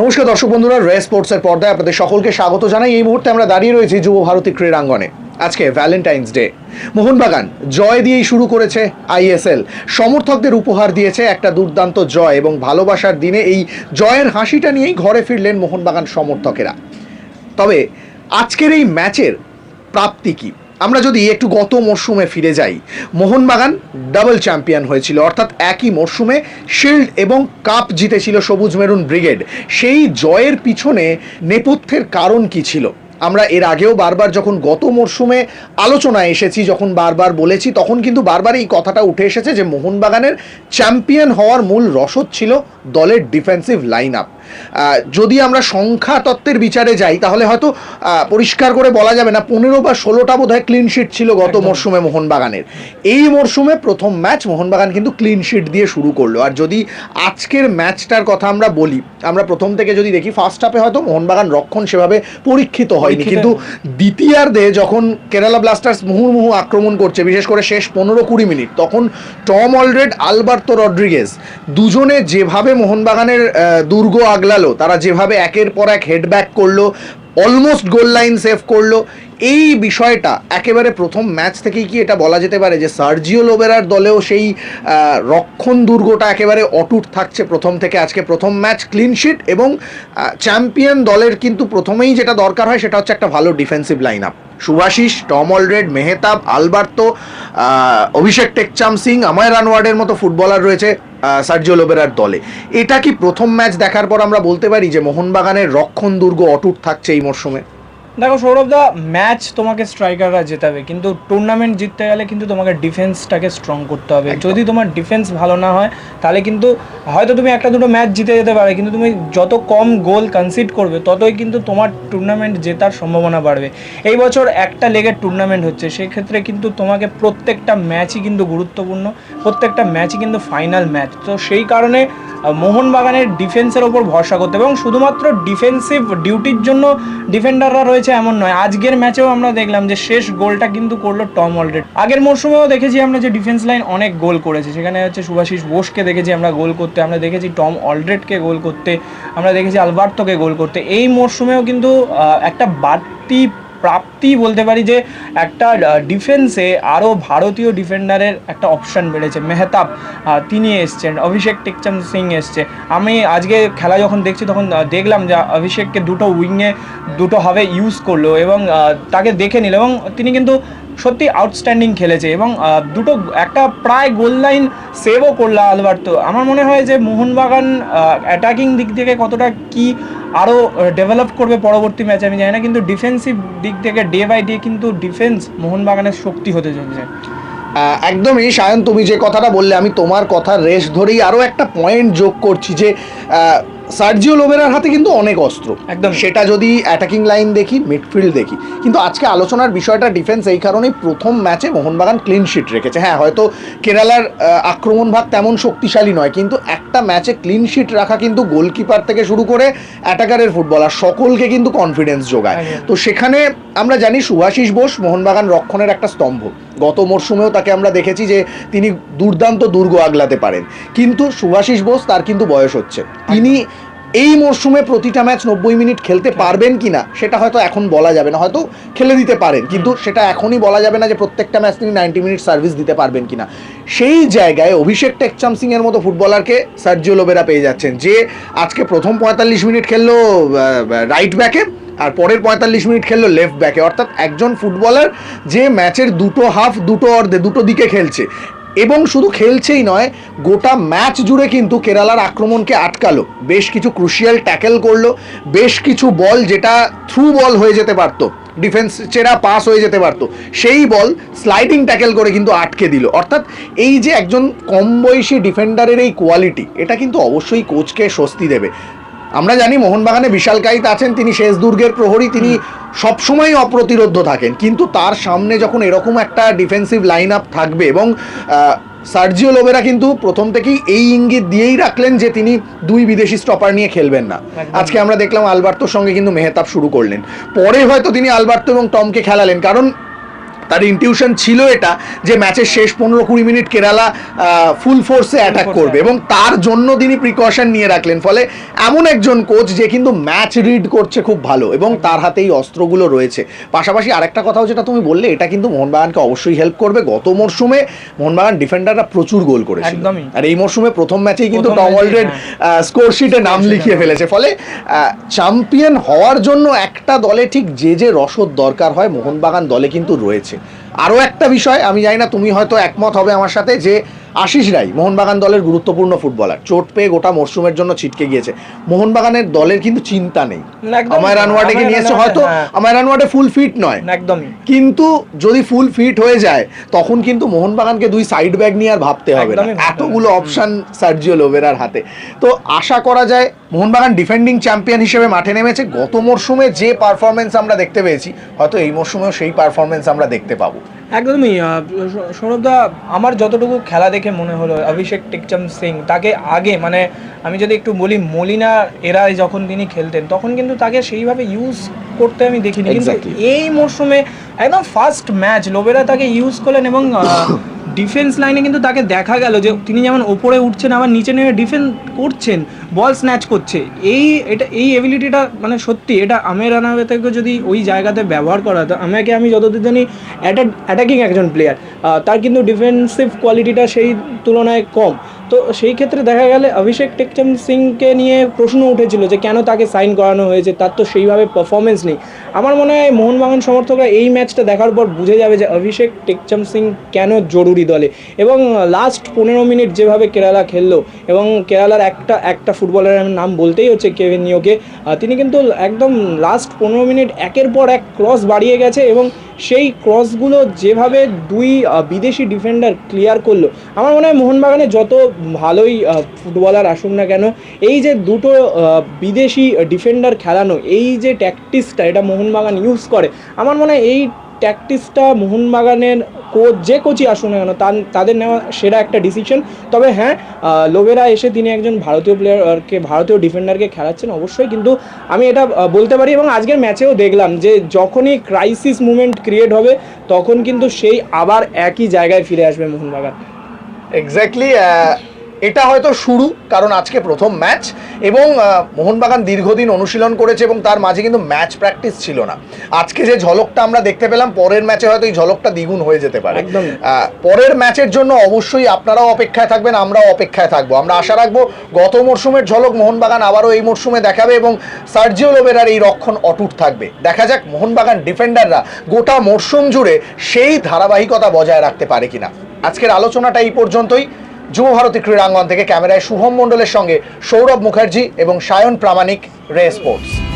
নমস্কার দর্শক বন্ধুরা রে স্পোর্টসের পর্দায় আপনাদের সকলকে স্বাগত জানাই। এই মুহূর্তে আমরা দাঁড়িয়ে রয়েছি যুব ভারতী ক্রীড়াঙ্গনে। আজকে ভ্যালেন্টাইন্স ডে মোহনবাগান, জয় দিয়েই শুরু করেছে আইএসএল সমর্থকদের উপহার দিয়েছে একটা দুর্দান্ত জয় এবং ভালোবাসার দিনে এই জয়ের হাসিটা নিয়েই ঘরে ফিরলেন মোহনবাগান সমর্থকেরা। তবে আজকের এই ম্যাচের প্রাপ্তি কি? আমরা যদি একটু গত মরশুমে ফিরে যাই, মোহনবাগান ডাবল চ্যাম্পিয়ন হয়েছিল, অর্থাৎ একই মরশুমে শিল্ড এবং কাপ জিতেছিল সবুজ মেরুন ব্রিগেড সেই জয়ের পিছনে নেপথ্যের কারণ কি ছিল? আমরা এর আগেও বারবার যখন গত মরশুমে আলোচনায় এসেছি, যখন বারবার বলেছি, তখন কিন্তু বারবার এই কথাটা উঠে এসেছে যে মোহনবাগানের চ্যাম্পিয়ন হওয়ার মূল রসদ ছিল দলের ডিফেন্সিভ লাইন আপ যদি আমরা সংখ্যা তত্ত্বের বিচারে যাই তাহলে হয়তো পরিষ্কার করে বলা যাবে না পনেরো বা ষোলোটা বোধ হয় ক্লিন শিট ছিল গত মরশুমে মোহনবাগানের। এই মরশুমে প্রথম ম্যাচ মোহনবাগান কিন্তু ক্লিনশিট দিয়ে শুরু করল। আর যদি আজকের ম্যাচটার কথা আমরা বলি আমরা প্রথম থেকে যদি দেখি ফার্স্ট হাফে হয়তো মোহনবাগান রক্ষণ সেভাবে পরীক্ষিত হয়নি। কিন্তু দ্বিতীয়ার্ধে যখন কেরালা ব্লাস্টার্স মুহুর্মুহু আক্রমণ করছে বিশেষ করে শেষ পনেরো কুড়ি মিনিট তখন টম অলরেড আলবার্তো রড্রিগেজ দুজনে যেভাবে মোহনবাগানের দুর্গ আগলালো তারা যেভাবে একের পর এক হেডব্যাক করল অলমোস্ট গোল লাইন সেভ করল, এই বিষয়টা একেবারে প্রথম ম্যাচ থেকেই কি এটা বলা যেতে পারে যে সার্জিও লোবেরার দলেও সেই রক্ষণ দুর্গটা একেবারে অটুট থাকছে প্রথম থেকে আজকে প্রথম ম্যাচ ক্লিনশিট এবং চ্যাম্পিয়ন দলের কিন্তু প্রথমেই যেটা দরকার হয় সেটা হচ্ছে একটা ভালো defensive line up Subhasish Tom Aldred, Mehtab, Alberto Abhishek Tekcham Singh Amey রানওয়ার্ডের মতো ফুটবলার রয়েছে। সার্জিও লোবেরার দলে। এটা কি প্রথম ম্যাচ দেখার পর আমরা বলতে পারি যে মোহনবাগানের রক্ষণ দুর্গ অটুট থাকছে এই মরশুমে? দেখো সৌরভ দা ম্যাচ তোমাকে স্ট্রাইকাররা জেতাবে কিন্তু টুর্নামেন্ট জিততে গেলে কিন্তু তোমাকে ডিফেন্সটাকে স্ট্রং করতে হবে। যদি তোমার ডিফেন্স ভালো না হয় তাহলে কিন্তু হয়তো তুমি একটা দুটো ম্যাচ জিতে যেতে পারবে কিন্তু তুমি যত কম গোল কনসিড করবে ততই কিন্তু তোমার টুর্নামেন্ট জেতার সম্ভাবনা বাড়বে। এই বছর একটা লেগের টুর্নামেন্ট হচ্ছে সেক্ষেত্রে কিন্তু তোমাকে প্রত্যেকটা ম্যাচই কিন্তু গুরুত্বপূর্ণ প্রত্যেকটা ম্যাচই কিন্তু ফাইনাল ম্যাচ তো সেই কারণে মোহনবাগানের ডিফেন্সের ওপর ভরসা করতে এবং শুধুমাত্র ডিফেন্সিভ ডিউটির জন্য ডিফেন্ডাররা রয়েছে এমন নয়। আজকের ম্যাচেও আমরা দেখলাম যে শেষ গোলটা কিন্তু করল টম অলরেড। আগের মরশুমেও দেখেছি আমরা যে ডিফেন্স লাইন অনেক গোল করেছে। সেখানে হচ্ছে সুভাশিস বোসকে দেখেছি আমরা গোল করতে, আমরা দেখেছি টম অলরেডকে গোল করতে, আমরা দেখেছি আলবার্তোকে গোল করতে। এই মরশুমেও কিন্তু একটা বাড়তি প্রাপ্তি বলতে পারি যে একটা ডিফেন্সে আরও ভারতীয় ডিফেন্ডারের একটা অপশন বেড়েছে। মেহতাব তিনি এসছেন, অভিষেক টেকচাম সিং এসছে। আমি আজকে খেলা যখন দেখছি তখন দেখলাম যে অভিষেককে দুটো উইংয়ে দুটো হবে ইউজ করল এবং তাকে দেখে নিল এবং তিনি কিন্তু সত্যি আউটস্ট্যান্ডিং খেলেছে এবং দুটো, একটা প্রায় গোল লাইন সেভও করল আলবার্তো। আমার মনে হয় যে মোহনবাগান অ্যাটাকিং দিক থেকে কতটা কি আরও ডেভেলপ করবে পরবর্তী ম্যাচে আমি জানি না, কিন্তু ডিফেন্সিভ দিক থেকে ডে বাই ডে কিন্তু ডিফেন্স মোহনবাগানের শক্তি হতে চলেছে। একদমই, সায়ন, তুমি যে কথাটা বললে, আমি তোমার কথা রেস ধরেই আরও একটা পয়েন্ট যোগ করছি যে সার্জিও লোবেরার হাতে কিন্তু অনেক অস্ত্র। একদম। সেটা যদি অ্যাটাকিং লাইন দেখি মিডফিল্ড দেখি। কিন্তু আজকে আলোচনার বিষয়টা ডিফেন্স এই কারণেই প্রথম ম্যাচে মোহনবাগান ক্লিন শিট রেখেছে। হ্যাঁ হয়তো কেরালার আক্রমণ ভাগ তেমন শক্তিশালী নয় কিন্তু একটা ম্যাচে ক্লিন শিট রাখা কিন্তু গোলকিপার থেকে শুরু করে অ্যাটাকারের ফুটবলার সকলকে কিন্তু কনফিডেন্স যোগায়। তো সেখানে আমরা জানি সুভাশিস বোস মোহনবাগান রক্ষণের একটা স্তম্ভ। গত মরশুমেও তাকে আমরা দেখেছি যে তিনি দুর্দান্ত দুর্গ আগলাতে পারেন। কিন্তু সুভাশিস বোস তার কিন্তু বয়স হচ্ছে। তিনি এই মরশুমে প্রতিটা ম্যাচ নব্বই মিনিট খেলতে পারবেন কি না সেটা হয়তো এখন বলা যাবে না, হয়তো খেলে দিতে পারেন, কিন্তু সেটা এখনই বলা যাবে না যে প্রত্যেকটা ম্যাচ তিনি নাইনটি মিনিট সার্ভিস দিতে পারবেন কিনা। সেই জায়গায় অভিষেক টেকচাম এর মতো ফুটবলারকে সার্জিও লোবেরা পেয়ে যাচ্ছেন, যে আজকে প্রথম পঁয়তাল্লিশ মিনিট খেললো রাইট ব্যাকে আর পরের পঁয়তাল্লিশ মিনিট খেললো লেফট ব্যাকে অর্থাৎ একজন ফুটবলার যে ম্যাচের দুটো হাফ দুটো অর্ধে, দুটো দিকে খেলছে। এবং শুধু খেলছেই নয়, গোটা ম্যাচ জুড়ে কিন্তু কেরালার আক্রমণকে আটকালো। বেশ কিছু ক্রুশিয়াল ট্যাকেল করল, বেশ কিছু বল যেটা থ্রু বল হয়ে যেতে পারতো ডিফেন্স চেরা পাস হয়ে যেতে পারতো, সেই বল স্লাইডিং ট্যাকেল করে কিন্তু আটকে দিল। অর্থাৎ এই যে একজন কম বয়সী ডিফেন্ডারের এই কোয়ালিটি এটা কিন্তু অবশ্যই কোচকে স্বস্তি দেবে। আমরা জানি মোহনবাগানে বিশাল কাইত আছেন তিনি শেষ দুর্গের প্রহরী তিনি সবসময় অপ্রতিরোধ্য থাকেন। কিন্তু তার সামনে যখন এরকম একটা ডিফেন্সিভ লাইন আপ থাকবে এবং সার্জিও লোবেরা কিন্তু প্রথম থেকেই এই ইঙ্গিত দিয়েই রাখলেন যে তিনি দুই বিদেশি স্টপার নিয়ে খেলবেন না। আজকে আমরা দেখলাম আলবার্তোর সঙ্গে কিন্তু মেহতাব শুরু করলেন। পরে হয়তো তিনি আলবার্তো এবং টমকে খেলালেন কারণ তার ইনটিউশন ছিল এটা যে ম্যাচের শেষ পনেরো কুড়ি মিনিট কেরালা ফুল ফোর্সে অ্যাটাক করবে। এবং তার জন্য তিনি প্রিকশন নিয়ে রাখলেন। ফলে এমন একজন কোচ যে কিন্তু ম্যাচ রিড করছে খুব ভালো এবং তার হাতে এই অস্ত্রগুলো রয়েছে। পাশাপাশি আরেকটা কথাও যেটা তুমি বললে এটা কিন্তু মোহনবাগানকে অবশ্যই হেল্প করবে। গত মরশুমে মোহনবাগান ডিফেন্ডাররা প্রচুর গোল করেছে একদমই। আর এই মরশুমে প্রথম ম্যাচেই কিন্তু টম অলরেড হ্যাঁ। স্কোর শিটে নাম লিখিয়ে ফেলেছে। ফলে চ্যাম্পিয়ন হওয়ার জন্য একটা দলে ঠিক যে যে রসদ দরকার হয় মোহনবাগান দলে কিন্তু রয়েছে। আরও একটা বিষয় আমি জানি না তুমি হয়তো একমত হবে আমার সাথে যে আশিস রাই মোহনবাগান দলের গুরুত্বপূর্ণ ফুটবলার। চোট পেয়ে গোটা মরশুমের জন্য ছিটকে গিয়েছে। মোহনবাগানের দলের কিন্তু চিন্তা নেই। আমায় আমায় নিয়ে এসছে রানওয়াটে, হয়তো হ্যাঁ। আমায় রানওয়াটে ফুল ফিট নয়। একদমই। কিন্তু যদি ফুল ফিট হয়ে যায় তখন কিন্তু মোহনবাগানকে দুই সাইড ব্যাগ নিয়ে আর ভাবতে হবে না। এতগুলো। অপশন সার্জিও লোবেরার হাতে। তো আশা করা যায় মোহনবাগান ডিফেন্ডিং চ্যাম্পিয়ন হিসেবে মাঠে নেমেছে। গত মরশুমে যে পারফরমেন্স আমরা দেখতে পেয়েছি হয়তো এই মরশুমেও সেই পারফরমেন্স আমরা দেখতে পাবো। একদমই সৌরভদা আমার যতটুকু খেলা দেখে মনে হলো অভিষেক টিকচম সিং। তাকে আগে মানে আমি যদি একটু বলি মলিনা এরায় যখন তিনি খেলতেন তখন কিন্তু তাকে সেইভাবে ইউজ করতে আমি দেখিনি। কিন্তু এই মরশুমে একদম ফার্স্ট ম্যাচ লোবেরা তাকে ইউজ করলেন এবং ডিফেন্স লাইনে কিন্তু তাকে দেখা গেল যে তিনি যেমন ওপরে উঠছেন, আবার নিচে নেমে ডিফেন্স করছেন বল স্ন্যাচ করছে। এই এটা, এই এবিলিটিটা মানে সত্যি, এটা আমের আনাবে থেকে যদি ওই জায়গাতে ব্যবহার করা তো আমাকে আমি যতদূর জানি অ্যাটাকিং একজন প্লেয়ার তার কিন্তু ডিফেন্সিভ কোয়ালিটিটা সেই তুলনায় কম। তো সেই ক্ষেত্রে দেখা গেলে অভিষেক টেকচম সিংকে নিয়ে প্রশ্ন উঠেছিল যে কেন তাকে সাইন করানো হয়েছে, তার তো সেইভাবে পারফরমেন্স নেই। আমার মনে হয় মোহনবাগান সমর্থকরা এই ম্যাচটা দেখার পর বুঝে যাবে যে অভিষেক টেকচম সিং কেন জরুরি দলে। এবং লাস্ট পনেরো মিনিট যেভাবে কেরালা খেললো, এবং কেরালার একটা একটা ফুটবলারের নাম বলতেই হচ্ছে কেভিন নিয়োকে তিনি কিন্তু একদম লাস্ট পনেরো মিনিট একের পর এক ক্রস বাড়িয়ে গেছে এবং সেই ক্রসগুলো যেভাবে দুই বিদেশি ডিফেন্ডার ক্লিয়ার করল, আমার মনে হয় মোহনবাগানে যত ভালোই ফুটবলার আসুক না কেন, এই যে দুটো বিদেশি ডিফেন্ডার খেলানো, এই যে ট্যাকটিসটা এটা মোহনবাগান ইউজ করে, আমার মনে হয় এই ট্যাকটিসটা মোহনবাগানের কোচ যে কোচই আসুন না কেন তাদের নেওয়া সেরা একটা ডিসিশন তবে হ্যাঁ লোবেরা এসে তিনি একজন ভারতীয় প্লেয়ারকে ভারতীয় ডিফেন্ডারকে খেলাচ্ছেন অবশ্যই। কিন্তু আমি এটা বলতে পারি এবং আজকের ম্যাচেও দেখলাম যে যখনই ক্রাইসিস মুভমেন্ট ক্রিয়েট হবে, তখন কিন্তু সেই আবার একই জায়গায় ফিরে আসবে মোহনবাগান। এক্স্যাক্টলি এটা হয়তো শুরু কারণ আজকে প্রথম ম্যাচ এবং মোহনবাগান দীর্ঘদিন অনুশীলন করেছে এবং তার মাঝে কিন্তু ম্যাচ প্র্যাকটিস ছিল না। আজকে যে ঝলকটা আমরা দেখতে পেলাম পরের ম্যাচে হয়তো এই ঝলকটা দ্বিগুণ হয়ে যেতে পারে। পরের ম্যাচের জন্য অবশ্যই আপনারাও অপেক্ষায় থাকবেন আমরাও অপেক্ষায় থাকব। আমরা আশা রাখব গত মরশুমের ঝলক মোহনবাগান আবারও এই মরশুমে দেখাবে এবং সার্জিও লোবেরার এই রক্ষণ অটুট থাকবে। দেখা যাক মোহনবাগান ডিফেন্ডাররা গোটা মরশুম জুড়ে সেই ধারাবাহিকতা বজায় রাখতে পারে কিনা। আজকের আলোচনাটা এই পর্যন্তই। যুব ভারতী ক্রীড়াঙ্গন থেকে ক্যামেরায় শুভম মণ্ডলের সঙ্গে সৌরভ মুখার্জি এবং সায়ন প্রামাণিক রে স্পোর্টস।